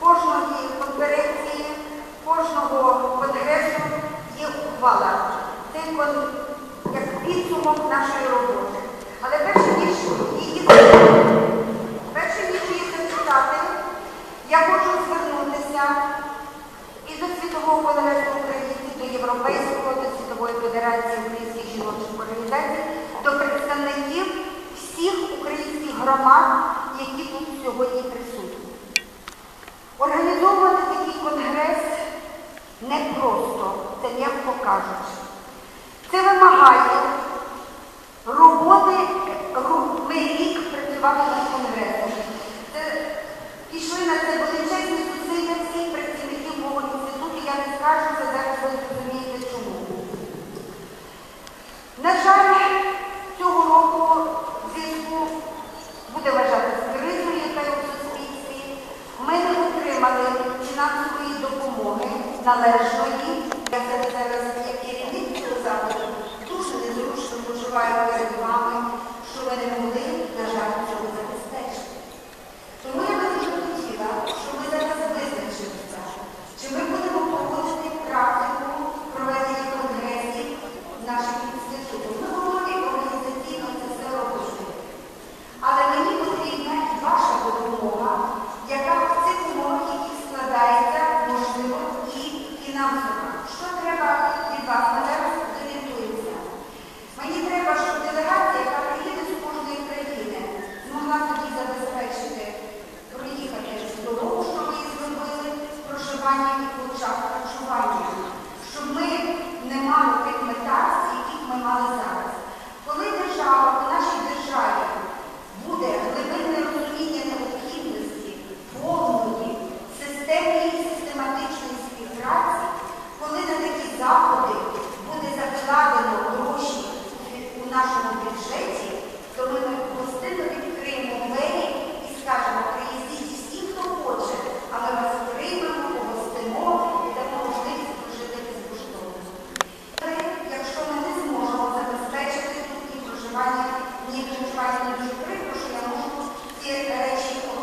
Кожної конференції, кожного конгресу є ухвала. Це як підсумок нашої роботи. Але перше ніж її перше ніж її зачитати, я хочу звернутися і до Світового конгресу українців, до Європейського, до Світової Федерації українських жіночих організацій, до представників всіх українських громад, непросто, це м'яко кажучи. Це вимагає роботи, ми рік працювали над конгресом. Це пішли на це величезні зусилля всіх працівників мого інституту. Я не скажу це зараз, ви зрозумієте чому. На жаль, цього року зв'язку буде вважати кризою, яка є у суспільстві. Ми не отримали належної, як це зараз як керівник цього заходу, дуже незручно почуваю перед вами, що ви не Thank you. мені дуже файно, дуже прикро, що я можу ці речі.